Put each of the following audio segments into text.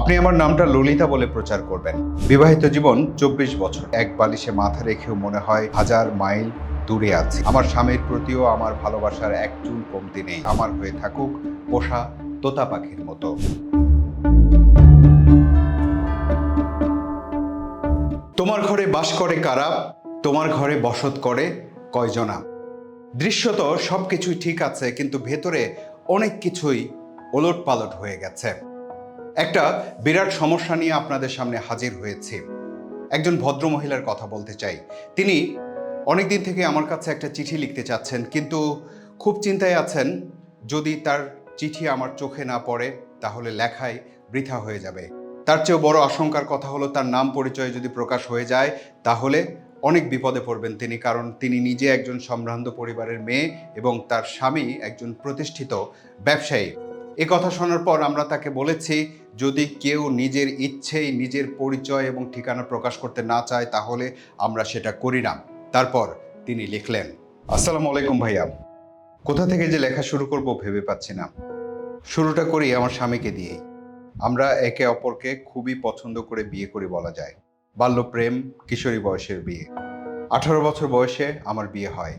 আপনি আমার নামটা ললিতা বলে প্রচার করবেন। বিবাহিত জীবন চব্বিশ বছর। এক বালিশে মাথা রেখেও মনে হয় হাজার মাইল দূরে আছে। আমার স্বামীর প্রতিও আমার ভালোবাসার এক চুল কমতি নেই। আমার হয়ে থাকুক পোষা তোতা পাখির মতো। তোমার ঘরে বাস করে কারা? তোমার ঘরে বসত করে কয়জনা দৃশ্যত সব কিছুই ঠিক আছে, কিন্তু ভেতরে অনেক কিছুই ওলট পালট হয়ে গেছে। একটা বিরাট সমস্যা নিয়ে আপনাদের সামনে হাজির হয়েছে। একজন ভদ্র মহিলার কথা বলতে চাই। তিনি অনেক দিন থেকে আমার কাছে একটা চিঠি লিখতে চাচ্ছেন, কিন্তু খুব চিন্তায় আছেন, যদি তার চিঠি আমার চোখে না পড়ে, তাহলে লেখায় বৃথা হয়ে যাবে। তার চেয়েও বড় আশঙ্কার কথা হলো, তার নাম পরিচয় যদি প্রকাশ হয়ে যায়, তাহলে অনেক বিপদে পড়বেন তিনি, কারণ তিনি নিজে একজন সম্ভ্রান্ত পরিবারের মেয়ে এবং তার স্বামী একজন প্রতিষ্ঠিত ব্যবসায়ী। এ কথা শোনার পর আমরা তাকে বলেছি যদি কেউ নিজের ইচ্ছেই নিজের পরিচয় এবং ঠিকানা প্রকাশ করতে না চায়, তাহলে আমরা সেটা করি না। তারপর তিনি লিখলেন, আসসালামু আলাইকুম ভাইয়া। কোথা থেকে যে লেখা শুরু করব ভেবে পাচ্ছি না। শুরুটা করি আমার স্বামীকে দিয়েই। আমরা একে অপরকে খুবই পছন্দ করে বিয়ে করি বলা যায়। বাল্যপ্রেম কিশোরী বয়সের বিয়ে। আঠারো বছর বয়সে আমার বিয়ে হয়।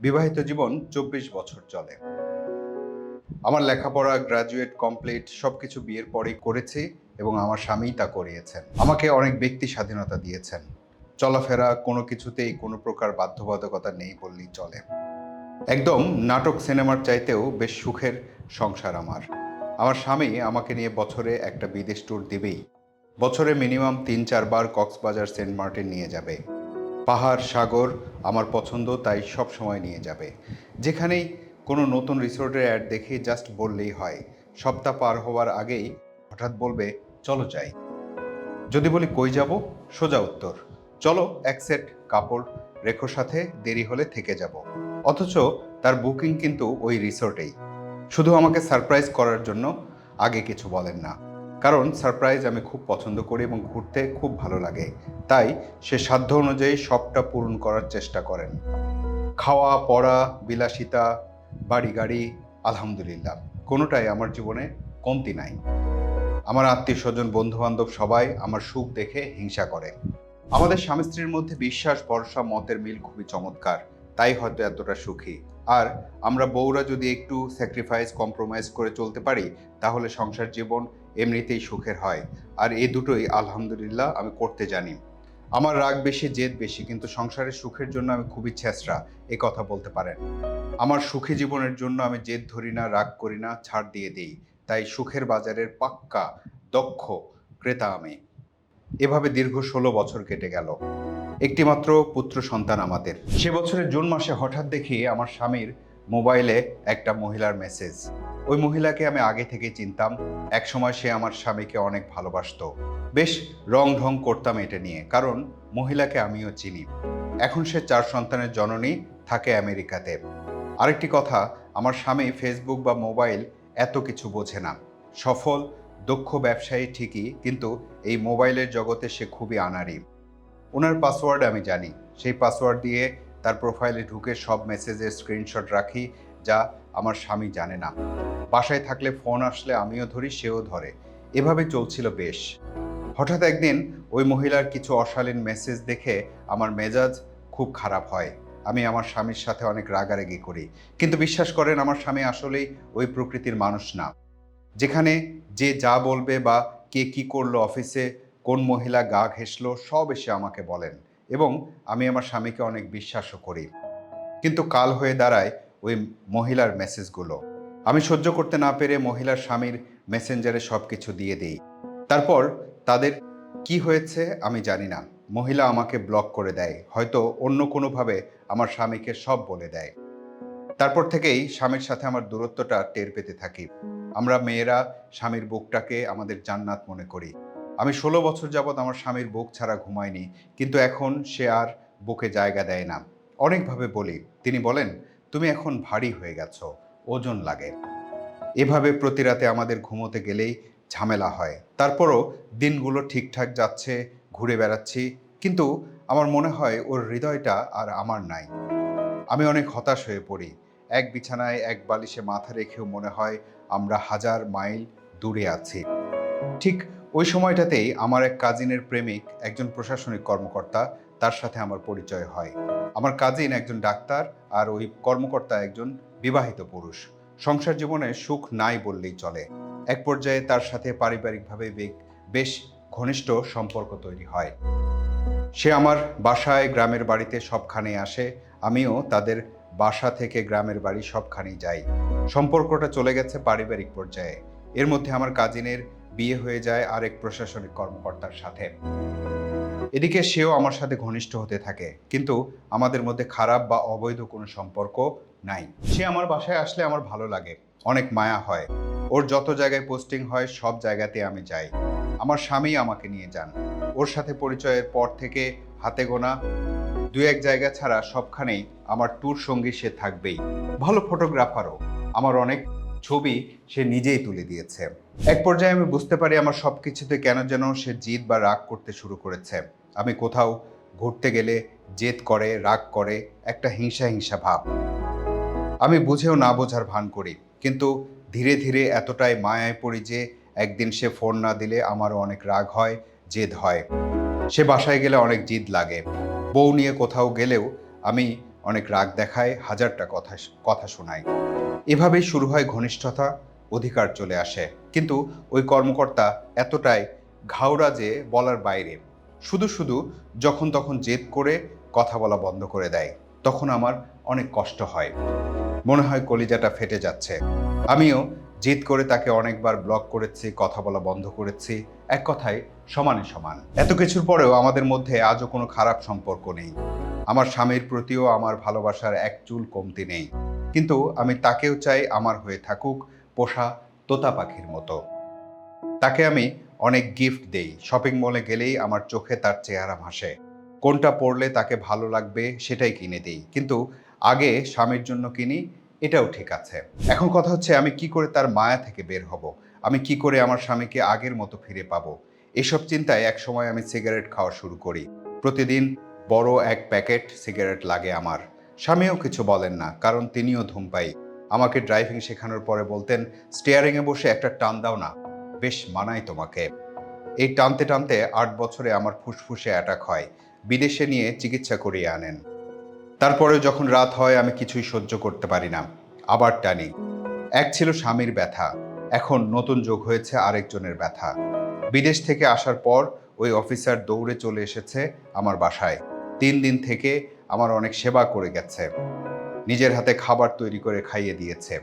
বিবাহিত জীবন চব্বিশ বছর চলে। আমার লেখাপড়া গ্রাজুয়েট কমপ্লিট সব কিছু বিয়ের পরেই করেছি এবং আমার স্বামীই তা করিয়েছেন। আমাকে অনেক ব্যক্তি স্বাধীনতা দিয়েছেন। চলাফেরা কোনো কিছুতেই কোনো প্রকার বাধ্যবাধকতা নেই বললেই চলে। একদম নাটক সিনেমার চাইতেও বেশ সুখের সংসার আমার। আমার স্বামী আমাকে নিয়ে বছরে একটা বিদেশ ট্যুর দিবেই। বছরে মিনিমাম তিন চারবার কক্সবাজার সেন্ট মার্টিন নিয়ে যাবে। পাহাড়, সাগর আমার পছন্দ, তাই সব সময় নিয়ে যাবে। যেখানেই কোনো নতুন রিসোর্টের অ্যাড দেখে জাস্ট বললেই হয়। সপ্তাহ পার হওয়ার আগেই হঠাৎ বলবে, চলো যাই। যদি বলি, কই যাব? সোজা উত্তর, চলো এক সেট কাপড়, রেখো সাথে, দেরি হলে থেকে যাব। অথচ তার বুকিং কিন্তু ওই রিসোর্টেই শুধু আমাকে সারপ্রাইজ করার জন্য আগে কিছু বলেন না। কারণ সারপ্রাইজ আমি খুব পছন্দ করি এবং ঘুরতে খুব ভালো লাগে। তাই সে সাধ্য অনুযায়ী সবটা পূরণ করার চেষ্টা করেন। খাওয়া, পড়া, বিলাসিতা বাড়ি, গাড়ি, আলহামদুলিল্লাহ। কোনোটাই আমার জীবনে কমতি নাই। আমার আত্মীয় স্বজন বন্ধু বান্ধব সবাই আমার সুখ দেখে হিংসা করে। আমাদের স্বামী স্ত্রীর মধ্যে বিশ্বাস, ভরসা, মতের মিল খুবই চমৎকার। তাই হয়তো এতটা সুখী। আর আমরা বউরা যদি একটু স্যাক্রিফাইস কম্প্রোমাইজ করে চলতে পারি, তাহলে সংসার জীবন এমনিতেই সুখের হয়। আর এই দুটোই আলহামদুলিল্লাহ আমি করতে জানি। আমার রাগ বেশি, জেদ বেশি, কিন্তু সংসারের সুখের জন্য আমি খুবই ছেঁচড়া, এ কথা বলতে পারেন। আমার সুখী জীবনের জন্য আমি জেদ ধরি না, রাগ করি না, ছাড় দিয়ে দিই। তাই সুখের বাজারের পাক্কা, দক্ষ ক্রেতা আমি। এভাবে দীর্ঘ ষোলো বছর কেটে গেল। একটিমাত্র পুত্র সন্তান আমাদের। সে বছরের জুন মাসে হঠাৎ দেখি আমার স্বামীর মোবাইলে একটা মহিলার মেসেজ। ওই মহিলাকে আমি আগে থেকে চিনতাম। একসময় সে আমার স্বামীকে অনেক ভালোবাসতো। বেশ রং ঢং করতাম এটা নিয়ে, কারণ মহিলাকে আমিও চিনি। এখন সে চার সন্তানের জননী, থাকে আমেরিকাতে। আরেকটি কথা, আমার স্বামী ফেসবুক বা মোবাইল এত কিছু বোঝে না। সফল, দক্ষ ব্যবসায়ী ঠিকই, কিন্তু এই মোবাইলের জগতে সে খুবই আনাড়ি। ওনার পাসওয়ার্ড আমি জানি। সেই পাসওয়ার্ড দিয়ে তার প্রোফাইলে ঢুকে সব মেসেজের স্ক্রিনশট রাখি, যা আমার স্বামী জানে না। বাসায় থাকলে ফোন আসলে আমিও ধরি, সেও ধরে। এভাবে চলছিল বেশ। হঠাৎ একদিন ওই মহিলার কিছু অশালীন মেসেজ দেখে আমার মেজাজ খুব খারাপ হয়। আমি আমার স্বামীর সাথে অনেক রাগারাগি করি। কিন্তু বিশ্বাস করেন, আমার স্বামী আসলেই ওই প্রকৃতির মানুষ না। যেখানে যে যা বলবে বা কে কি করল অফিসে কোন মহিলা গা ঘেঁষলো, সব এসে আমাকে বলেন। এবং আমি আমার স্বামীকে অনেক বিশ্বাসও করি। কিন্তু কাল হয়ে দাঁড়ায় ওই মহিলার মেসেজগুলো। আমি সহ্য করতে না পেরে মহিলার স্বামীর মেসেঞ্জারে সব কিছু দিয়ে দিই। তারপর তাদের কি হয়েছে আমি জানি না। মহিলা আমাকে ব্লক করে দেয়। হয়তো অন্য কোনোভাবে আমার স্বামীকে সব বলে দেয়। তারপর থেকেই স্বামীর সাথে আমার দূরত্বটা টের পেতে থাকি। আমরা মেয়েরা স্বামীর বুকটাকে আমাদের জান্নাত মনে করি। আমি ষোলো বছর যাবৎ আমার স্বামীর বুক ছাড়া ঘুমাইনি, কিন্তু এখন সে আর বুকে জায়গা দেয় না। অনেকভাবে বলি। তিনি বলেন তুমি এখন ভারী হয়ে গেছো, ওজন লাগে। এভাবে প্রতি রাতে আমাদের ঘুমোতে গেলেই ঝামেলা হয়। তারপরও দিনগুলো ঠিকঠাক যাচ্ছে, ঘুরে বেড়াচ্ছি, কিন্তু আমার মনে হয় ওর হৃদয়টা আর আমার নাই। আমি অনেক হতাশ হয়ে পড়ি। এক বিছানায় এক বালিশে মাথা রেখেও মনে হয় আমরা হাজার মাইল দূরে আছি। ঠিক ওই সময়টাতেই আমার এক কাজিনের প্রেমিক, একজন প্রশাসনিক কর্মকর্তা, তার সাথে আমার পরিচয় হয়। আমার কাজিন একজন ডাক্তার আর ওই কর্মকর্তা একজন বিবাহিত পুরুষ। সংসার জীবনে সুখ নাই বললেই চলে। এক পর্যায়ে তার সাথে পারিবারিকভাবে বেশ ঘনিষ্ঠ সম্পর্ক তৈরি হয়। সে আমার বাসায় গ্রামের বাড়িতে সবখানে আসে, আমিও তাদের বাসা থেকে গ্রামের বাড়ি সবখানেই যাই। সম্পর্কটা চলে গেছে পারিবারিক পর্যায়ে। এর মধ্যে আমার কাজিনের বিয়ে হয়ে যায় আরেক প্রশাসনিক কর্মকর্তার সাথে। এদিকে সেও আমার সাথে ঘনিষ্ঠ হতে থাকে, কিন্তু আমাদের মধ্যে খারাপ বা অবৈধ কোনো সম্পর্ক নাই। সে আমার বাসায় আসলে আমার ভালো লাগে, অনেক মায়া হয়। ওর যত জায়গায় পোস্টিং হয়, সব জায়গাতে আমি যাই। আমার স্বামী আমাকে নিয়ে যান। ওর সাথে পরিচয়ের পর থেকে হাতে গোনা দু এক জায়গা ছাড়া সবখানেই আমার ট্যুর সঙ্গী সে থাকবেই। ভালো ফটোগ্রাফারও। আমার অনেক ছবি সে নিজেই তুলে দিয়েছে। এক পর্যায়ে আমি বুঝতে পারি আমার সব কিছুতে কেন যেন সে জিদ বা রাগ করতে শুরু করেছে। আমি কোথাও ঘুরতে গেলে জেদ করে, রাগ করে, একটা হিংসা হিংসা ভাব। আমি বুঝেও না বোঝার ভান করি, কিন্তু ধীরে ধীরে এতটাই মায়ায় পড়ি যে একদিন সে ফোন না দিলে আমারও অনেক রাগ হয়, জেদ হয়। সে বাসায় গেলে অনেক জিদ লাগে। বউ নিয়ে কোথাও গেলেও আমি অনেক রাগ দেখাই, হাজারটা কথা কথা শোনাই। এভাবেই শুরু হয় ঘনিষ্ঠতা, অধিকার চলে আসে। কিন্তু ওই কর্মকর্তা এতটাই ঘাওড়া যে বলার বাইরে। শুধু শুধু যখন তখন জেদ করে কথা বলা বন্ধ করে দেয়, তখন আমার অনেক কষ্ট হয়। মনে হয় কলিজাটা ফেটে যাচ্ছে। আমিও জিদ করে তাকে অনেকবার ব্লক করেছি, কথা বলা বন্ধ করেছি, এক কথায় সমানে সমান। এত কিছুর পরেও আমাদের মধ্যে আজও কোনো খারাপ সম্পর্ক নেই। আমার স্বামীর প্রতিও আমার ভালোবাসার এক চুল কমতি নেই। কিন্তু আমি তাকেও চাই আমার হয়ে থাকুক পোষা তোতা পাখির মতো। তাকে আমি অনেক গিফট দেই। শপিং মলে গেলেই আমার চোখে তার চেহারা ভাসে। কোনটা পরলে তাকে ভালো লাগবে সেটাই কিনে দিই। কিন্তু আগে স্বামীর জন্য কিনি, এটাও ঠিক আছে। এখন কথা হচ্ছে আমি কি করে তার মায়া থেকে বের হব? আমি কি করে আমার স্বামীকে আগের মতো ফিরে পাবো? এসব চিন্তায় এক সময় আমি সিগারেট খাওয়া শুরু করি। প্রতিদিন বড় এক প্যাকেট সিগারেট লাগে আমার। স্বামীও কিছু বলেন না, কারণ তিনিও ধূমপাই আমাকে ড্রাইভিং শেখানোর পরে বলতেন, স্টিয়ারিংয়ে বসে একটা টান দাও না। বেশ মানায় তোমাকে। এই টানতে টানতে আট বছরে আমার ফুসফুসে অ্যাটাক হয়। বিদেশে নিয়ে চিকিৎসা করিয়ে আনেন। তারপরে যখন রাত হয়, আমি কিছুই সহ্য করতে পারি না। আবার টানি। এক ছিল স্বামীর ব্যথা। এখন নতুন যোগ হয়েছে আরেকজনের ব্যথা। বিদেশ থেকে আসার পর ওই অফিসার দৌড়ে চলে এসেছে আমার বাসায়। তিন দিন থেকে আমার অনেক সেবা করে গেছে। নিজের হাতে খাবার তৈরি করে খাইয়ে দিয়েছে।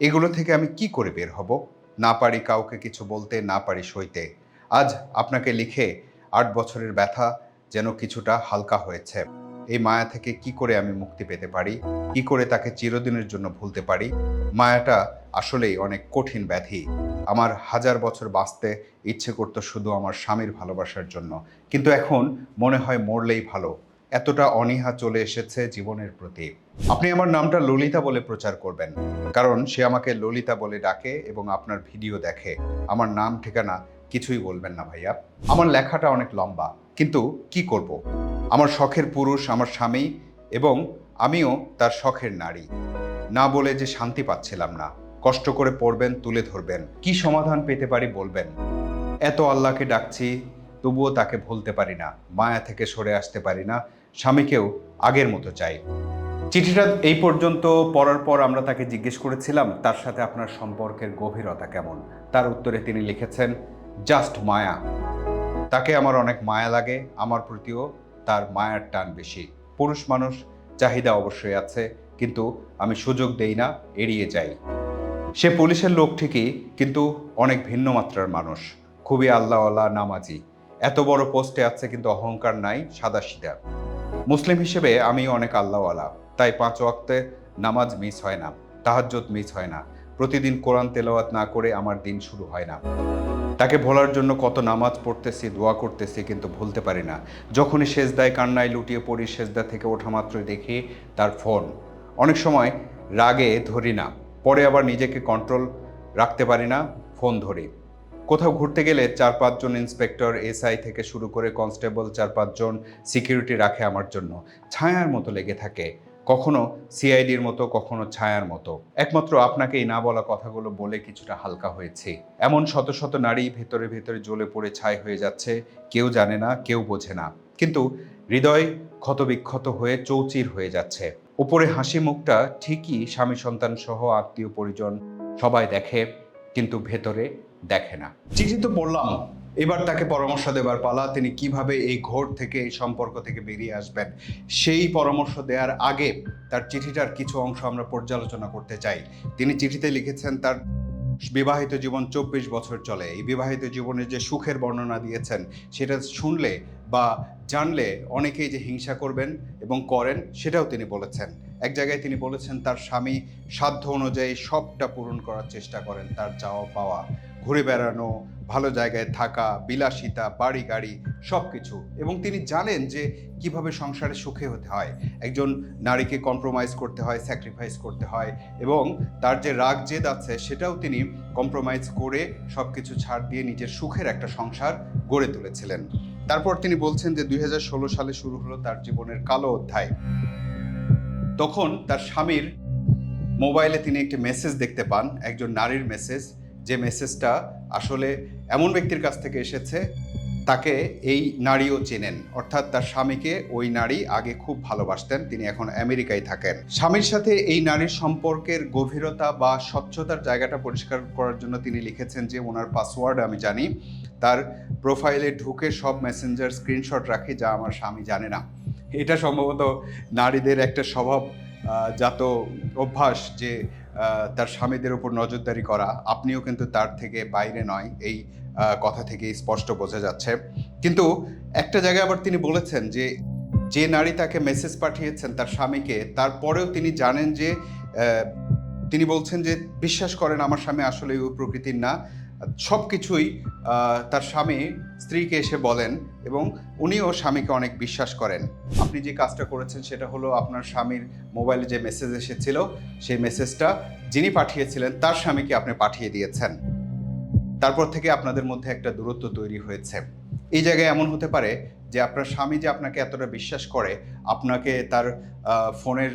এগুলো থেকে আমি কি করে বের হব? পারি কাউকে কিছু বলতে, না পারি সইতে। আজ আপনাকে লিখে আট বছরের ব্যথা যেন কিছুটা হালকা হয়েছে। এই মায়া থেকে কি করে আমি মুক্তি পেতে পারি? কি করে তাকে চিরদিনের জন্য ভুলতে পারি? মায়াটা আসলেই অনেক কঠিন ব্যাধি। আমার হাজার বছর বাঁচতে ইচ্ছে করতো শুধু আমার স্বামীর ভালোবাসার জন্য। কিন্তু এখন মনে হয় মরলেই ভালো। এতটা অনীহা চলে এসেছে জীবনের প্রতি। আপনি আমার নামটা ললিতা বলে প্রচার করবেন, কারণ সে আমাকে ললিতা বলে ডাকে এবং আপনার ভিডিও দেখে। আমার নাম, ঠিকানা কিছুই বলবেন না ভাইয়া। আমার লেখাটা অনেক লম্বা, কিন্তু কি করব? আমার শখের পুরুষ, আমার স্বামী এবং আমিও তার শখের নারী। না বলে যে শান্তি পাচ্ছিলাম না। কষ্ট করে পড়বেন, তুলে ধরবেন। কি সমাধান পেতে পারি বলবেন? এত আল্লাহকে ডাকছি, তবুও তাকে ভুলতে পারি না। মায়া থেকে সরে আসতে পারি না। স্বামীকেও আগের মতো চাই। চিঠিটা এই পর্যন্ত পড়ার পর আমরা তাকে জিজ্ঞেস করেছিলাম, তার সাথে আপনার সম্পর্কের গভীরতা কেমন? তার উত্তরে তিনি লিখেছেন, জাস্ট মায়া। তাকে আমার অনেক মায়া লাগে, আমার প্রতিও তার মায়ার টান বেশি। পুরুষ মানুষ চাহিদা অবশ্যই আছে, কিন্তু আমি সুযোগ দেই না, এড়িয়ে যাই। সে পুলিশের লোক ঠিকই, কিন্তু অনেক ভিন্ন মাত্রার মানুষ। খুবই আল্লাহওয়ালা, নামাজি। এত বড় পোস্টে আছে, কিন্তু অহংকার নাই সাদা সিধা মুসলিম হিসেবে আমি অনেক আল্লাহওয়ালা। তাই পাঁচ ওয়াক্তে নামাজ মিস হয় না, তাহাজ্জুদ মিস হয় না। প্রতিদিন কোরআন তেলাওয়াত না করে আমার দিন শুরু হয় না। তাকে ভোলার জন্য কত নামাজ পড়তেছি, দোয়া করতেছি, কিন্তু ভুলতে পারি না। যখনই সেজদায়, কান্নায় লুটিয়ে পড়ি, সেজদা থেকে ওঠা মাত্রই দেখি তার ফোন। অনেক সময় রাগে ধরি না, পরে আবার নিজেকে কন্ট্রোল রাখতে পারি না, ফোন ধরি। কোথাও ঘুরতে গেলে চার পাঁচজন ইন্সপেক্টর, এসআই থেকে শুরু করে কনস্টেবল চার পাঁচজন সিকিউরিটি রাখে আমার জন্য। ছায়ার মতো লেগে থাকে। কখনো সিআইডির মতো, কখনো ছায়ার মতো। একমাত্র আপনাকে এই না বলা কথাগুলো বলে কিছুটা হালকা হয়েছে। এমন শত শত নারী ভেতরে ভেতরে জ্বলে পড়ে ছাই হয়ে যাচ্ছে, কেউ জানে না, কেউ বোঝে না। কিন্তু হৃদয় ক্ষতবিক্ষত হয়ে চৌচির হয়ে যাচ্ছে। উপরে হাসি মুখটা ঠিকই স্বামী সন্তান সহ আত্মীয় পরিজন সবাই দেখে, কিন্তু ভেতরে দেখে না। চিঠি তো পড়লাম। এবার তাকে পরামর্শ দেবার পালা, তিনি কীভাবে এই ঘোর থেকে, এই সম্পর্ক থেকে বেরিয়ে আসবেন, সেই পরামর্শ দেওয়ার আগে তার চিঠিটার কিছু অংশ আমরা পর্যালোচনা করতে চাই। তিনি চিঠিতে লিখেছেন, তার বিবাহিত জীবন চব্বিশ বছর চলে। এই বিবাহিত জীবনের যে সুখের বর্ণনা দিয়েছেন, সেটা শুনলে বা জানলে অনেকেই যে হিংসা করবেন এবং করেন, সেটাও তিনি বলেছেন। এক জায়গায় তিনি বলেছেন, তার স্বামী সাধ্য অনুযায়ী সবটা পূরণ করার চেষ্টা করেন, তার চাওয়া পাওয়া ঘুরে বেড়ানো, ভালো জায়গায় থাকা, বিলাসিতা, বাড়ি গাড়ি সব কিছু এবং তিনি জানেন যে কীভাবে সংসারে সুখে হতে হয়। একজন নারীকে কম্প্রোমাইজ করতে হয় স্যাক্রিফাইস করতে হয় এবং তার যে রাগ জেদ আছে সেটাও তিনি কম্প্রোমাইজ করে সব কিছু ছাড় দিয়ে নিজের সুখের একটা সংসার গড়ে তুলেছিলেন। তারপর তিনি বলছেন যে দুই হাজার ষোলো সালে শুরু হলো তার জীবনের কালো অধ্যায়। তখন তার স্বামীর মোবাইলে তিনি একটি মেসেজ দেখতে পান, একজন নারীর মেসেজ মেসেজটা আসলে এমন ব্যক্তির কাছ থেকে এসেছে, তাকে এই নারীও চেনেন। অর্থাৎ তার স্বামীকে ওই নারী আগে খুব ভালোবাসতেন, তিনি এখন আমেরিকায় থাকেন। স্বামীর সাথে এই নারীর সম্পর্কের গভীরতা বা স্বচ্ছতার জায়গাটা পরিষ্কার করার জন্য তিনি লিখেছেন যে, ওনার পাসওয়ার্ড আমি জানি। তার প্রোফাইলে ঢুকে সব মেসেঞ্জার স্ক্রিনশট রাখি যা আমার স্বামী জানে না। এটা সম্ভবত নারীদের একটা স্বভাব জাত অভ্যাস যে তার স্বামীদের উপর নজরদারি করা, আপনিও কিন্তু তার থেকে বাইরে নয়, এই কথা থেকে স্পষ্ট বোঝা যাচ্ছে। কিন্তু একটা জায়গায় আবার তিনি বলেছেন যে যে নারী তাকে মেসেজ পাঠিয়েছেন তার স্বামীকে, তারপরেও তিনি জানেন যে তিনি বলছেন যে, বিশ্বাস করেন আমার স্বামী আসলে ওই প্রকৃতির না সব কিছুই তার স্বামী স্ত্রীকে এসে বলেন এবং উনিও স্বামীকে অনেক বিশ্বাস করেন। আপনি যে কাজটা করেছেন সেটা হলো আপনার স্বামীর মোবাইলে যে মেসেজ এসেছিল, সেই মেসেজটা যিনি পাঠিয়েছিলেন, তার স্বামীকে আপনি পাঠিয়ে দিয়েছেন। তারপর থেকে আপনাদের মধ্যে একটা দূরত্ব তৈরি হয়েছে। এই জায়গায় এমন হতে পারে যে আপনার স্বামী যে আপনাকে এতটা বিশ্বাস করে, আপনাকে তার ফোনের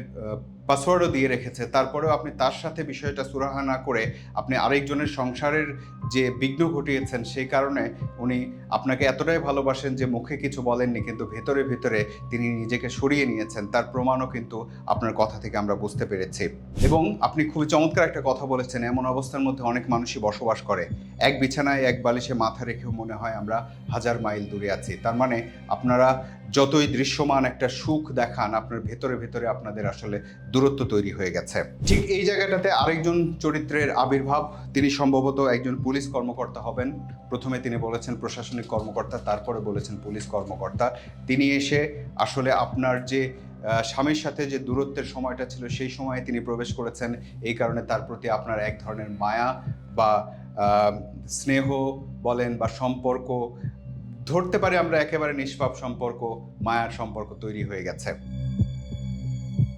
পাসওয়ার্ডও দিয়ে রেখেছে, তারপরেও আপনি তার সাথে বিষয়টা সুরাহা না করে আপনি আরেকজনের সংসারের যে বিঘ্ন ঘটিয়েছেন সেই কারণে উনি আপনাকে এতটাই ভালোবাসেন যে মুখে কিছু বলেননি, কিন্তু ভেতরে ভেতরে তিনি নিজেকে সরিয়ে নিয়েছেন। তার প্রমাণও কিন্তু আপনার কথা থেকে আমরা বুঝতে পেরেছি। এবং আপনি খুবই চমৎকার একটা কথা বলেছেন, এমন অবস্থার মধ্যে অনেক মানুষই বসবাস করে। এক বিছানায়, এক বালিশে মাথা রেখেও মনে হয় আমরা হাজার মাইল দূরে আছি। তার মানে আপনারা যতই দৃশ্যমান একটা সুখ দেখান, আপনার ভেতরে ভেতরে আপনাদের আসলে দূরত্ব তৈরি হয়ে গেছে। ঠিক এই জায়গাটাতে আরেকজন চরিত্রের আবির্ভাব, তিনি সম্ভবত একজন পুলিশ কর্মকর্তা হবেন। প্রথমে তিনি বলেছেন প্রশাসনিক কর্মকর্তা, তারপরে বলেছেন পুলিশ কর্মকর্তা। তিনি এসে আসলে আপনার যে স্বামীর সাথে যে দূরত্বের সময়টা ছিল, সেই সময়ে তিনি প্রবেশ করেছেন। এই কারণে তার প্রতি আপনার এক ধরনের মায়া বা স্নেহ বলেন বা সম্পর্ক, ধরতে পারি আমরা একেবারে নিষ্পাপ সম্পর্ক, মায়ার সম্পর্ক তৈরি হয়ে গেছে।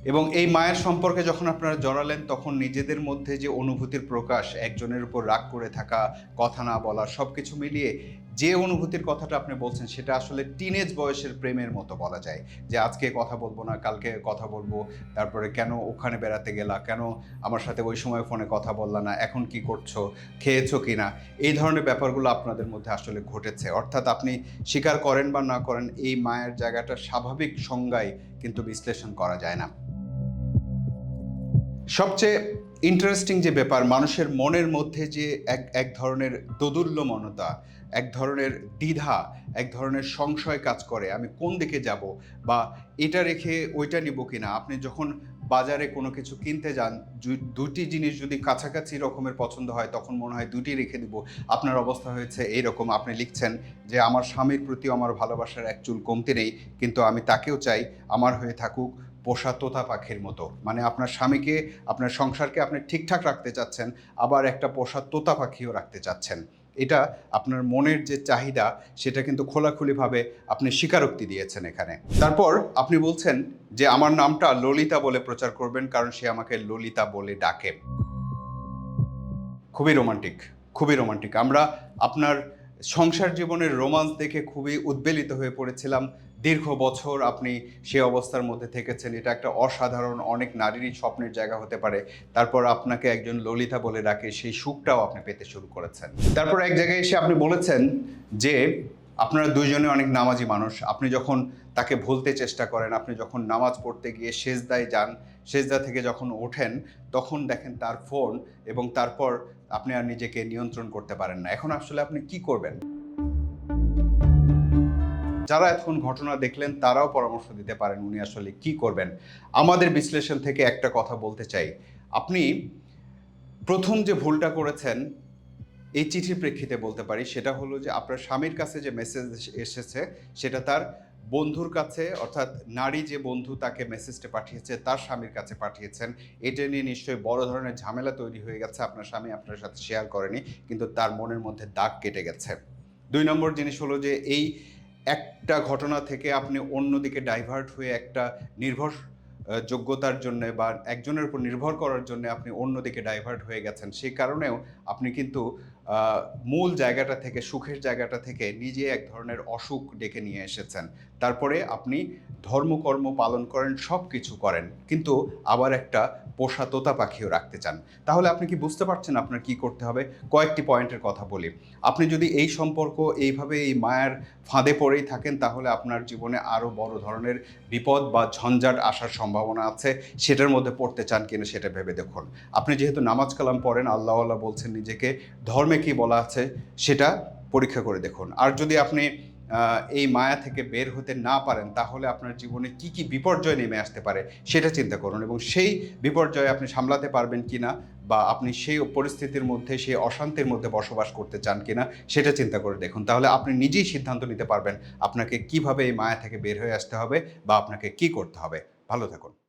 এবং এই মায়ের সম্পর্কে যখন আপনারা জড়ালেন, তখন নিজেদের মধ্যে যে অনুভূতির প্রকাশ, একজনের উপর রাগ করে থাকা, কথা না বলা সব কিছু মিলিয়ে যে অনুভূতির কথাটা আপনি বলছেন, সেটা আসলে টিনেজ বয়সের প্রেমের মতো বলা যায়। যে আজকে কথা বলব না, কালকে কথা বলব, তারপরে কেন ওখানে বেড়াতে গেলা, কেন আমার সাথে ওই সময় ফোনে কথা বললা না, এখন কি করছ, খেয়েছো কি না, এই ধরনের ব্যাপারগুলো আপনাদের মধ্যে আসলে ঘটেছে। অর্থাৎ আপনি স্বীকার করেন বা না করেন, এই মায়ের জায়গাটা স্বাভাবিক সংজ্ঞায় কিন্তু বিশ্লেষণ করা যায় না। সবচেয়ে ইন্টারেস্টিং যে ব্যাপার, মানুষের মনের মধ্যে যে এক এক ধরনের দোদুল্যমনতা এক ধরনের দ্বিধা, এক ধরনের সংশয় কাজ করে, আমি কোন দিকে যাব বা এটা রেখে ওইটা নিব কিনা? আপনি যখন বাজারে কোনো কিছু কিনতে যান দুটি জিনিস যদি কাছাকাছি রকমের পছন্দ হয়, তখন মনে হয় দুটি রেখে দিব। আপনার অবস্থা হয়েছে এইরকম, আপনি লিখছেন যে, আমার স্বামীর প্রতি আমার ভালোবাসার এক চুল কমতি নেই, কিন্তু আমি তাকেও চাই, আমার হয়ে থাকুক পোষা তোতা পাখির মতো। মানে আপনার স্বামীকে, আপনার সংসারকে আপনি ঠিকঠাক রাখতে চাচ্ছেন, আবার একটা পোষা তোতা পাখিও রাখতে চাচ্ছেন। এটা আপনার মনের যে চাহিদা, সেটা কিন্তু খোলাখুলিভাবে আপনি স্বীকারোক্তি দিয়েছেন এখানে। তারপর আপনি বলছেন যে, আমার নামটা ললিতা বলে প্রচার করবেন কারণ সে আমাকে ললিতা বলে ডাকে। খুবই রোমান্টিক খুবই রোমান্টিক। আমরা আপনার সংসার জীবনের রোমান্স দেখে খুবই উদ্বেলিত হয়ে পড়েছিলাম। দীর্ঘ বছর আপনি সে অবস্থার মধ্যে থেকেছেন, এটা একটা অসাধারণ অনেক নারীরই স্বপ্নের জায়গা হতে পারে। তারপর আপনাকে একজন ললিতা বলে ডাকে, সেই সুখটাও আপনি পেতে শুরু করেছেন। তারপর এক জায়গায় এসে আপনি বলেছেন যে, আপনারা দুইজনে অনেক নামাজি মানুষ। আপনি যখন তাকে ভুলতে চেষ্টা করেন, আপনি যখন নামাজ পড়তে গিয়ে সেজদায় যান, সেজদা থেকে যখন ওঠেন, তখন দেখেন তার ফোন এবং তারপর আপনি আর নিজেকে নিয়ন্ত্রণ করতে পারেন না। এখন আসলে আপনি কি করবেন? যারা এখন ঘটনা দেখলেন, তারাও পরামর্শ দিতে পারেন উনি আসলে কি করবেন। আমাদের বিশ্লেষণ থেকে একটা কথা বলতে চাই। আপনি প্রথম যে ভুলটা করেছেন, এই চিঠির প্রেক্ষিতে বলতে পারি, সেটা হলো যে আপনার স্বামীর কাছে যে মেসেজ এসেছে, সেটা তার বন্ধুর কাছে, অর্থাৎ নারী যে বন্ধু তাকে মেসেজটা পাঠিয়েছে, তার স্বামীর কাছে পাঠিয়েছেন। এটা নিয়ে নিশ্চয়ই বড় ধরনের ঝামেলা তৈরি হয়ে গেছে। আপনার স্বামী আপনার সাথে শেয়ার করেনি, কিন্তু তার মনের মধ্যে দাগ কেটে গেছে। দুই নম্বর জিনিস হলো যে এই একটা ঘটনা থেকে আপনি অন্যদিকে ডাইভার্ট হয়ে একটা নির্ভর যোগ্যতার জন্য বা একজনের উপর নির্ভর করার জন্য আপনি অন্যদিকে ডাইভার্ট হয়ে গেছেন। সেই কারণেও আপনি কিন্তু মূল জায়গাটা থেকে, সুখের জায়গাটা থেকে নিজে এক ধরনের অসুখ ডেকে নিয়ে এসেছেন। তারপরে আপনি ধর্মকর্ম পালন করেন সব কিছু করেন, কিন্তু আবার একটা পোষা তোতা পাখিও রাখতে চান। তাহলে আপনি কি বুঝতে পারছেন আপনার কি করতে হবে? কয়েকটি পয়েন্টের কথা বলি। আপনি যদি এই সম্পর্ক এইভাবে এই মায়ার ফাঁদে পড়েই থাকেন, তাহলে আপনার জীবনে আরও বড় ধরনের বিপদ বা ঝঞ্ঝাট আসার সম্ভাবনা আছে। সেটার মধ্যে পড়তে চান কিনা সেটা ভেবে দেখুন। আপনি যেহেতু নামাজ কালাম পড়েন আল্লাহ আল্লাহ বলছেন নিজেকে ধর্মে কি বলা আছে সেটা পরীক্ষা করে দেখুন। আর যদি আপনি এই মায়া থেকে বের হতে না পারেন, তাহলে আপনার জীবনে কি কি বিপর্যয় নেমে আসতে পারে সেটা চিন্তা করুন এবং সেই বিপর্যয় আপনি সামলাতে পারবেন কিনা বা আপনি সেই পরিস্থিতির মধ্যে, সেই অশান্তির মধ্যে বসবাস করতে চান কিনা সেটা চিন্তা করে দেখুন। তাহলে আপনি নিজেই সিদ্ধান্ত নিতে পারবেন আপনাকে কীভাবে এই মায়া থেকে বের হয়ে আসতে হবে বা আপনাকে কি করতে হবে। ভালো থাকুন।